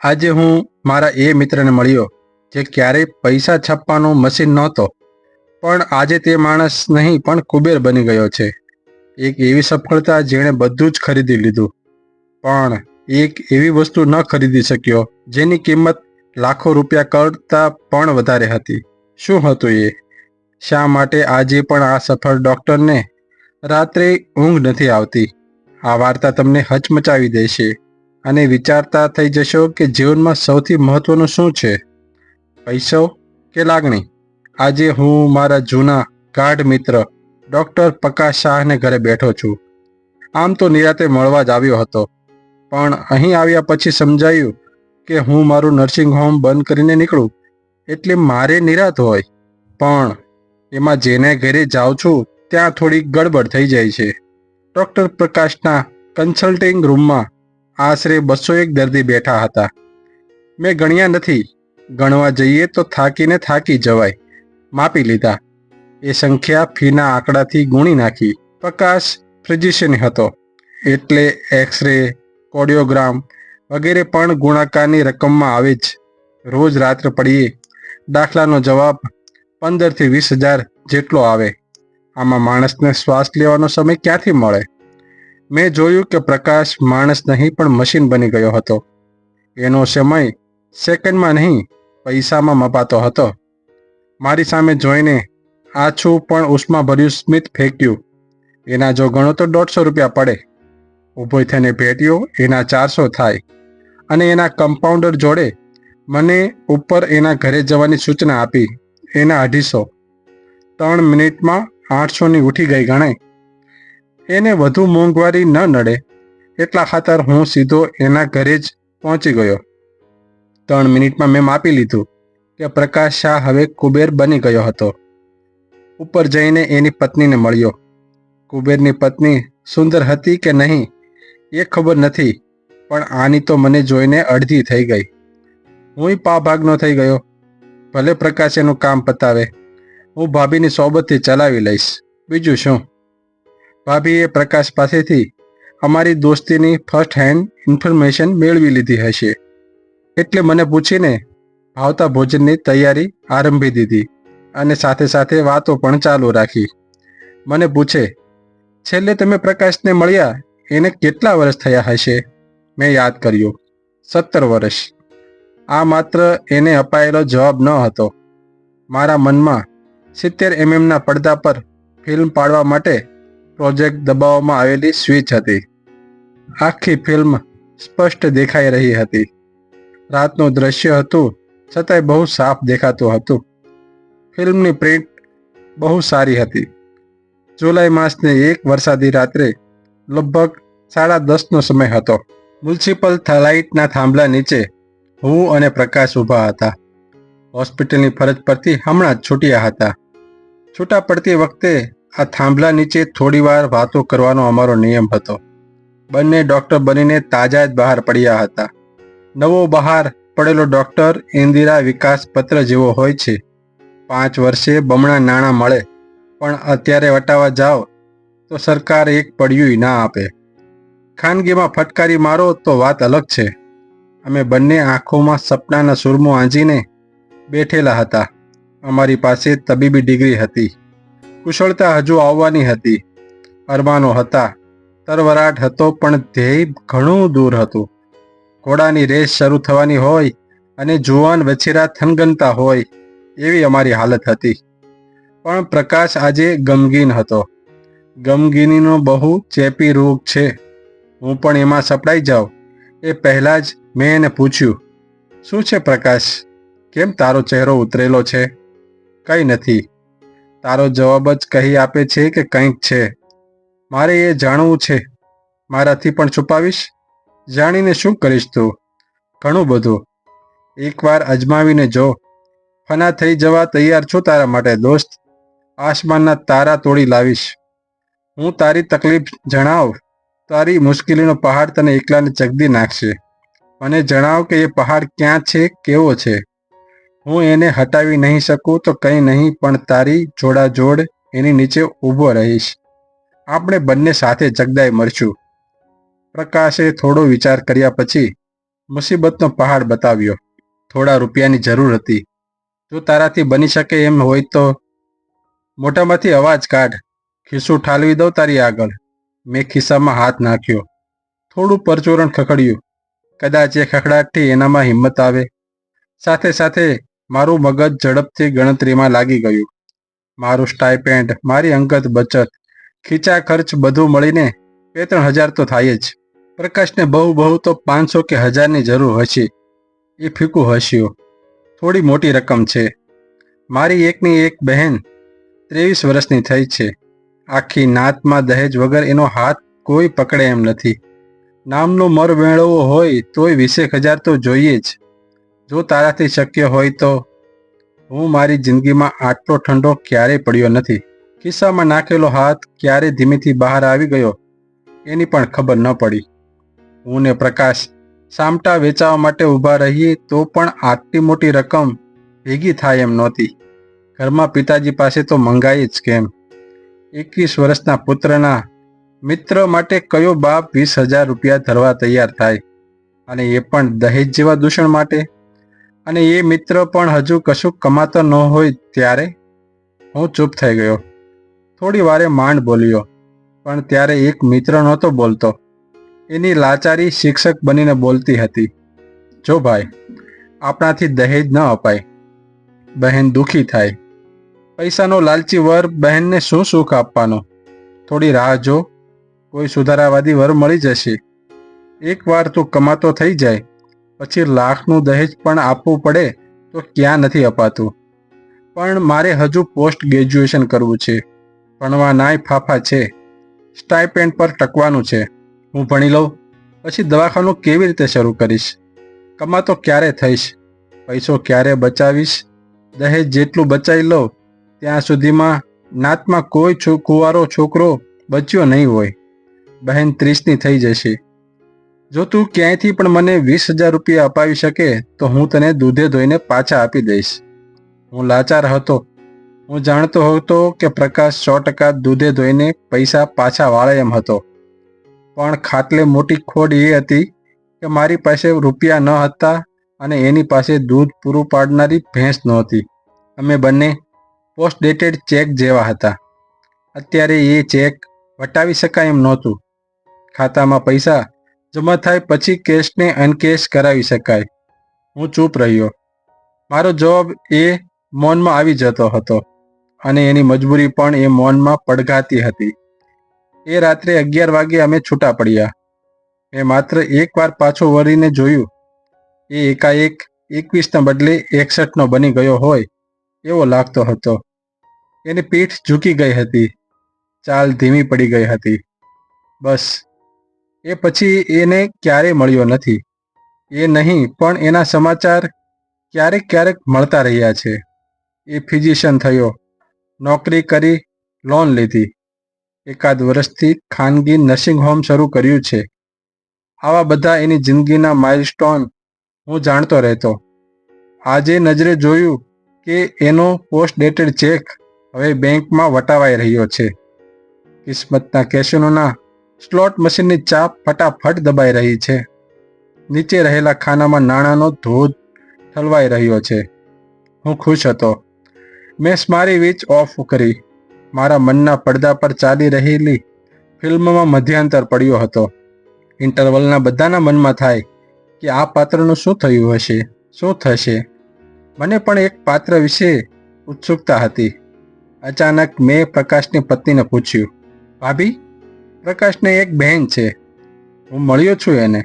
આજે હું મારા એ મિત્રને મળ્યો જે ક્યારેય પૈસા છાપવાનું મશીન નહોતો, પણ આજે તે માણસ નહીં, પણ કુબેર બની ગયો છે. એક એવી સફળતા જેણે બધું જ ખરીદી લીધું. પણ એક એવી વસ્તુ ન ખરીદી શક્યો, જેની કિંમત લાખો રૂપિયા કરતા પણ વધારે હતી. શું હતું એ? શા માટે આજે પણ આ સફળ ડોક્ટરને રાત્રે ઊંઘ નથી આવતી. આ વાર્તા તમને હચમચાવી દેશે અને વિચારતા થઈ જશો કે જીવનમાં સૌથી મહત્વનું શું છે? પૈસો કે લાગણી? આજે હું મારા જૂના ગાઢ મિત્ર ડૉક્ટર પ્રકાશ શાહને ઘરે બેઠો છું. આમ તો નિરાતે મળવા જ આવ્યો હતો. પણ અહીં આવ્યા પછી સમજાયું કે હું મારું નર્સિંગ હોમ બંધ કરીને નીકળું. એટલે મારે નિરાત હોય. પણ એમાં જેને ઘરે જાઉં છું ત્યાં થોડી ગડબડ થઈ જાય છે. ડૉક્ટર પ્રકાશના કન્સલ્ટિંગ રૂમમાં આશરે બસો એક દર્દી બેઠા હતા. મેં ગણ્યા નથી. ગણવા જઈએ તો થાકીને થાકી જવાય. માપી લીધા. એ સંખ્યા ફીના આંકડાથી ગુણી નાખી. પ્રકાશ ફિઝિશિયન હતો. એટલે એક્સરે, કોડિયોગ્રામ વગેરે પણ ગુણાકારની રકમમાં આવે જ. રોજ રાત્ર પડીએ. દાખલાનો જવાબ પંદરથી વીસ હજાર જેટલો આવે. આમાં માણસને શ્વાસ લેવાનો સમય ક્યાંથી મળે? મેં જોયું કે પ્રકાશ માણસ નહીં, પણ મશીન બની ગયો હતો. એનો સમય સેકન્ડમાં નહીં, પૈસામાં મપાતો હતો. મારી સામે જોઈને આછું પણ ઉષ્માભર્યું સ્મિત ફેંક્યું. એના જો ગણો તો દોઢસો રૂપિયા પડે. ઊભો થઈને ભેટ્યો, એના ચારસો થાય. અને એના કમ્પાઉન્ડર જોડે મને ઉપર એના ઘરે જવાની સૂચના આપી. એના અઢીસો. ત્રણ મિનિટમાં આઠસોની ઉઠી ગઈ ગણાય એને વધુ મોંઘવારી ન નડે એટલા ખાતર હું સીધો એના ઘરે જ પહોંચી ગયો. ત્રણ મિનિટમાં મેં માપી લીધું કે પ્રકાશ શાહ હવે કુબેર બની ગયો હતો. ઉપર જઈને એની પત્નીને મળ્યો. કુબેરની પત્ની સુંદર હતી કે નહીં એ ખબર નથી, પણ આની તો મને જોઈને અડધી થઈ ગઈ. હુંય પાભાગનો થઈ ગયો. ભલે પ્રકાશ એનું કામ પતાવે હું ભાભીની સોબતથી ચલાવી લઈશ. બીજું શું? ભાભીએ પ્રકાશ પાસેથી અમારી દોસ્તીની ફર્સ્ટ હેન્ડ ઇન્ફોર્મેશન મેળવી લીધી હશે. એટલે મને પૂછીને ભાવતા ભોજનની તૈયારી આરંભી દીધી અને સાથે સાથે વાતો પણ ચાલુ રાખી. મને પૂછે, છેલ્લે તમે પ્રકાશને મળ્યા, એને કેટલા વર્ષ થયા હશે? મેં યાદ કર્યું, સત્તર વર્ષ. આ માત્ર એને અપાયેલો જવાબ ન હતો. મારા મનમાં સિત્તેર એમએમના પડદા પર ફિલ્મ પાડવા માટે પ્રોજેક્ટ દબાવવામાં આવેલી સ્વિચ હતી. આખી ફિલ્મ સ્પષ્ટ દેખાઈ રહી હતી. રાતનું દ્રશ્ય હતું, છતાંય બહુ સાફ દેખાતું હતું. ફિલ્મની પ્રિન્ટ બહુ સારી હતી. જુલાઈ માસની એક વરસાદી રાત્રે લગભગ સાડા દસનો સમય હતો. મ્યુનિસિપલ લાઇટના થાંભલા નીચે હું અને પ્રકાશ ઊભા હતા. હોસ્પિટલની ફરજ પરથી હમણાં જ છૂટ્યા હતા. છૂટા પડતી વખતે આ થાંભલા નીચે થોડીવાર વાતો કરવાનો અમારો નિયમ હતો. બંને ડોક્ટર બનીને તાજા જ બહાર પડ્યા હતા. નવો બહાર પડેલો ડોક્ટર ઇન્દિરા વિકાસ પત્ર જેવો હોય છે. પાંચ વર્ષે બમણા નાણાં મળે, પણ અત્યારે વટાવા જાઓ, તો સરકાર એક પડ્યું ના આપે. ખાનગીમાં ફટકારી મારો તો વાત અલગ છે. અમે બંને આંખોમાં સપનાના સુરમો આંજીને બેઠેલા હતા. અમારી પાસે તબીબી ડિગ્રી હતી. કુશળતા હજુ આવવાની હતી. અરમાનો હતા. તરવરાટ હતો પણ ધ્યેય ઘણું દૂર હતું. ઘોડાની રેસ શરૂ થવાની હોય અને જુવાન વછેરા થનગનતા હોય એવી અમારી હાલત હતી. પણ પ્રકાશ આજે ગમગીન હતો. ગમગીનીનો બહુ ચેપી રોગ છે. હું પણ એમાં સપડાઈ જાઉં. એ પહેલાં જ મેં એને પૂછ્યું, શું છે પ્રકાશ? કેમ તારો ચહેરો ઉતરેલો છે? કંઈ નથી. તારો જવાબ જ કહી આપે છે કે કંઈક છે. મારે એ જાણવું છે. મારાથી પણ છુપાવીશ. જાણીને શું કરીશ તું? ઘણું બધું. એકવાર અજમાવીને જો. ફના થઈ જવા તૈયાર છું તારા માટે, દોસ્ત. આસમાનના તારા તોડી લાવીશ. હું તારી તકલીફ જણાવ. તારી મુશ્કેલીનો પહાડ તને એકલાને ચગદી નાખશે. મને જણાવ કે એ પહાડ ક્યાં છે, કેવો છે? હું એને હટાવી નહીં શકું તો કંઈ નહીં, પણ તારી જોડાજોડ એની નીચે ઊભો રહીશ. આપણે બંને સાથે જગદાઈ મળશું પ્રકાશે થોડો વિચાર કર્યા પછી મુસીબતનો પહાડ બતાવ્યો. થોડા રૂપિયાની જરૂર હતી. જો તારાથી બની શકે એમ હોય તો મોઢામાંથી અવાજ કાઢ. ખિસ્સું ઠાલવી દઉં તારી આગળ. મેં ખિસ્સામાં હાથ નાખ્યો. થોડું પરચોરણ ખખડ્યું. કદાચ એ ખખડાટથી એનામાં હિંમત આવે. સાથે સાથે મારું મગજ ઝડપથી ગણતરીમાં લાગી ગયું. મારું સ્ટાઇપેન્ડ, મારી અંગત બચત, ખીચા ખર્ચ બધું મળીને બે ત્રણ હજાર તો થાય જ. પ્રકાશને બહુ બહુ તો પાંચસો કે હજારની જરૂર હશે. એ ફીકું હસ્યું. થોડી મોટી રકમ છે. મારી એકની એક બહેન ત્રેવીસ વર્ષની થઈ છે. આખી નાતમાં દહેજ વગર એનો હાથ કોઈ પકડે એમ નથી. નામનો મર મેળવવો હોય તોય વીસેક હજાર તો જોઈએ જ. જો તારાથી શક્ય હોય તો હું મારી જિંદગીમાં આટલો ઠંડો ક્યારેય પડ્યો નથી. ખિસ્સામાં નાખેલો હાથ ક્યારે ધીમેથી બહાર આવી ગયો, એની પણ ખબર ન પડી. હું ને પ્રકાશ સામટા વેચાવા માટે ઊભા રહીએ તો પણ આટલી મોટી રકમ ભેગી થાય એમ નહોતી. ઘરમાં પિતાજી પાસે તો મંગાઈ જ કેમ? એકવીસ વર્ષના પુત્રના મિત્ર માટે કયો બાપ વીસ હજાર રૂપિયા ધરવા તૈયાર થાય? અને એ પણ દહેજ જેવા દૂષણ માટે? અને એ મિત્ર પણ હજુ કશું કમાતો ન હોય ત્યારે હું ચૂપ થઈ ગયો. થોડી વારે માંડ બોલ્યો, પણ ત્યારે એક મિત્ર નહોતો બોલતો. એની લાચારી શિક્ષક બનીને બોલતી હતી, જો ભાઈ, આપણાથી દહેજ ન અપાય, બહેન દુખી થાય. પૈસાનો લાલચી વર બહેનને શું સુખ આપવાનો? થોડી રાહ જો, કોઈ સુધારાવાદી વર મળી જશે. એકવાર તું કમાતો થઈ જાય પછી લાખનું દહેજ પણ આપવું પડે તો ક્યાં નથી અપાતું? પણ મારે હજુ પોસ્ટ ગ્રેજ્યુએશન કરવું છે. ભણવા નાય ફાફા છે. સ્ટાઇપેન્ડ પર ટકવાનું છે. હું ભણી લઉં. પછી દવાખાનું કેવી રીતે શરૂ કરીશ? કમાતો ક્યારે થઈશ? પૈસો ક્યારે બચાવીશ? દહેજ જેટલું બચાવી લો ત્યાં સુધીમાં નાતમાં કોઈ કુંવારો, છોકરો બચ્યો નહીં હોય. બહેન ત્રીસની થઈ જશે. જો તું ક્યાંયથી પણ મને વીસ હજાર રૂપિયા અપાવી શકે, તો હું તને દૂધે ધોઈને પાછા આપી દઈશ. હું લાચાર હતો. હું જાણતો હતો કે પ્રકાશ સો ટકા દૂધે ધોઈને પૈસા પાછા વાળે એમ હતો. પણ ખાટલે મોટી ખોડ એ હતી કે મારી પાસે રૂપિયા ન હતા અને એની પાસે દૂધ પૂરું પાડનારી ભેંસ નહોતી. અમે બંને પોસ્ટ ડેટેડ ચેક જેવા હતા. અત્યારે એ ચેક વટાવી શકાય એમ નહોતું. ખાતામાં પૈસા જમા થાય પછી કેસને અનકેશ કરાવી શકાય. હું ચૂપ રહ્યો. મારો જવાબ એ મૌનમાં આવી જતો હતો અને એની મજબૂરી પણ એ મૌનમાં પડઘાતી હતી. એ રાત્રે અગિયાર વાગે અમે છૂટા પડ્યા. મેં માત્ર એકવાર પાછો વળીને જોયું. એ એકાએક એકવીસના બદલે એકસઠનો બની ગયો હોય એવો લાગતો હતો. એની પીઠ ઝૂકી ગઈ હતી. ચાલ ધીમી પડી ગઈ હતી. બસ એ પછી એને ક્યારેય મળ્યો નથી? એ નહીં, પણ એના સમાચાર ક્યારેક ક્યારેક મળતા રહ્યા છે. એ ફિઝિશિયન થયો. નોકરી કરી, લોન લીધી. એકાદ વર્ષથી ખાનગી નર્સિંગ હોમ શરૂ કર્યું છે. આવા બધા એની જિંદગીના માઇલસ્ટોન હું જાણતો રહેતો. આજે નજરે જોયું કે એનો પોસ્ટ ડેટેડ ચેક હવે બેંકમાં વટાવાઈ રહ્યો છે. કિસ્મતના કેશનોના સ્લોટ મશીનની ચાપ ફટાફટ દબાઈ રહી છે. નીચે રહેલા ખાનામાં નાણાંનો ધોધ ઠલવાઈ રહ્યો છે. હું ખુશ હતો. મેં સ્મારી વીચ ઓફ કરી. મારા મનના પડદા પર ચાલી રહેલી ફિલ્મમાં મધ્યાંતર પડ્યો હતો. ઇન્ટરવલના બધાના મનમાં થાય કે આ પાત્રનું શું થયું હશે? શું થશે? મને પણ એક પાત્ર વિશે ઉત્સુકતા હતી. અચાનક મેં પ્રકાશની પત્નીને પૂછ્યું, ભાભી પ્રકાશને એક બહેન છે. હું મળ્યો છું એને.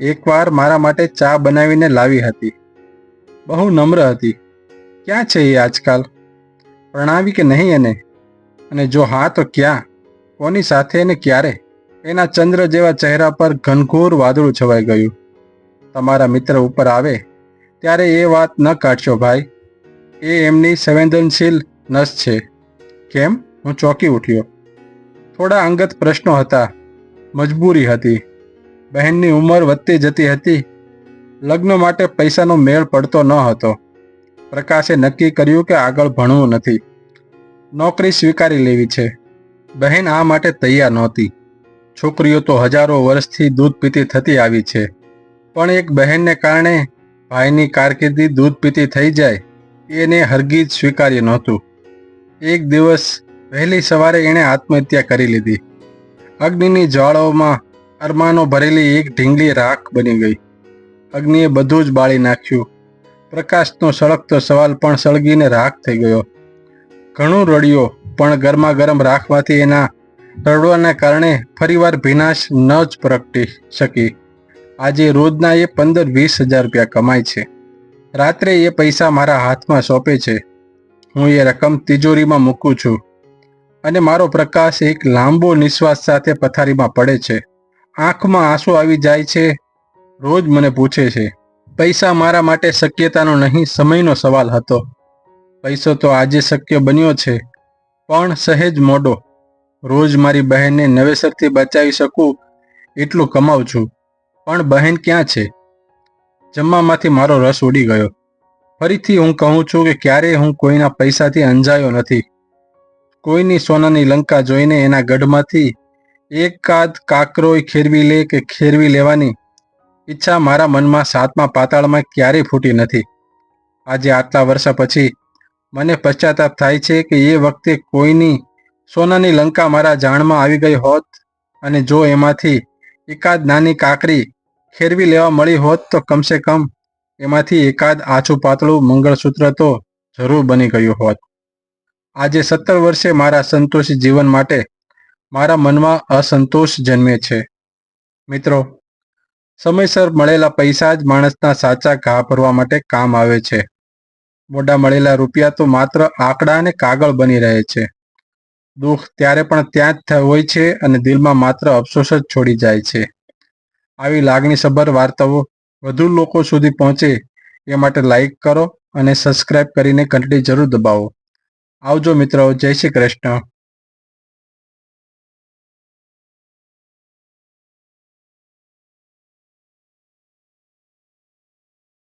એકવાર મારા માટે ચા બનાવીને લાવી હતી. બહુ નમ્ર હતી. ક્યાં છે એ આજકાલ? પ્રણાવી કે નહીં એને? અને જો હા તો ક્યાં? કોની સાથે અને ક્યારે? એના ચંદ્ર જેવા ચહેરા પર ઘનઘોર વાદળું છવાઈ ગયું. તમારા મિત્ર ઉપર આવે, ત્યારે એ વાત ન કાઢશો ભાઈ. એ એમની સંવેદનશીલ નસ છે. કેમ? હું ચોંકી ઉઠ્યો. થોડા અંગત પ્રશ્નો હતા. મજબૂરી હતી. બહેનની ઉંમર વધતી જતી હતી. લગ્ન માટે પૈસાનો મેળ પડતો ન હતો. પ્રકાશે નક્કી કર્યું કે આગળ ભણવું નથી. નોકરી સ્વીકારી લેવી છે. બહેન આ માટે તૈયાર નહોતી. છોકરીઓ તો હજારો વર્ષથી દૂધ પીતી થતી આવી છે. પણ એક બહેનને કારણે ભાઈની કારકિર્દી દૂધ પીતી થઈ જાય. એને હરગીજ સ્વીકાર્ય નહોતું. એક દિવસ વહેલી સવારે એણે આત્મહત્યા કરી લીધી. અગ્નિની જ્વાળાઓમાં અરમાનો ભરેલી એક ઢીંગલી રાખ બની ગઈ. અગ્નિએ બધું જ બાળી નાખ્યું. પ્રકાશનો સળગતો સવાલ પણ સળગીને રાખ થઈ ગયો. ઘણું રડ્યો, પણ ગરમા ગરમ રાખવાથી એના રડવાના કારણે ફરીવાર ભીનાશ ન જ પ્રગટી શકી. આજે રોજના એ પંદર વીસ હજાર રૂપિયા કમાય છે. રાત્રે એ પૈસા મારા હાથમાં સોંપે છે. હું એ રકમ તિજોરીમાં મૂકું છું. અને મારો પ્રકાશ એક લાંબો નિશ્વાસ સાથે પથારીમાં પડે છે. આંખમાં આંસુ આવી જાય છે. રોજ મને પૂછે છે, પૈસા મારા માટે શક્યતાનો નહીં, સમયનો સવાલ હતો. પૈસો તો આજે શક્ય બન્યો છે, પણ સહેજ મોડો. રોજ મારી બહેનને નવેસરથી બચાવી શકું, એટલું કમાઉં છું. પણ બહેન ક્યાં છે? જમવામાંથી મારો રસ ઉડી ગયો. ફરીથી હું કહું છું કે ક્યારેય હું કોઈના પૈસાથી અંજાયો નથી. કોઈની સોનાની લંકા જોઈને એના ગઢમાંથી એકાદ કાકરોય ખેરવી લે કે ખેરવી લેવાની ઈચ્છા મારા મનમાં સાતમા પાતાળમાં ક્યારેય ફૂટી નથી. આજે આટલા વર્ષ પછી મને પશ્ચાતાપ થાય છે કે એ વખતે કોઈની સોનાની લંકા મારા જાણમાં આવી ગઈ હોત અને જો એમાંથી એકાદ નાની કાકરી ખેરવી લેવા મળી હોત તો કમસે કમ એમાંથી એકાદ આછું પાતળું મંગળસૂત્ર તો જરૂર બની ગયું હોત. આજે સત્તર વર્ષે મારા સંતોષી જીવન માટે મારા મનમાં અસંતોષ જન્મે છે. મિત્રો, સમયસર મળેલા પૈસા જ માણસના સાચા ઘા ભરવા માટે કામ આવે છે. મોડા મળેલા રૂપિયા તો માત્ર આંકડા અને કાગળ બની રહે છે. દુઃખ ત્યારે પણ ત્યાં જ હોય છે અને દિલમાં માત્ર અફસોસ જ છોડી જાય છે. આવી લાગણીસભર વાર્તાઓ વધુ લોકો સુધી પહોંચે એ માટે લાઈક કરો અને સબસ્ક્રાઇબ કરીને ઘંટડી જરૂર દબાવો. આવજો મિત્રો જય શ્રી કૃષ્ણ.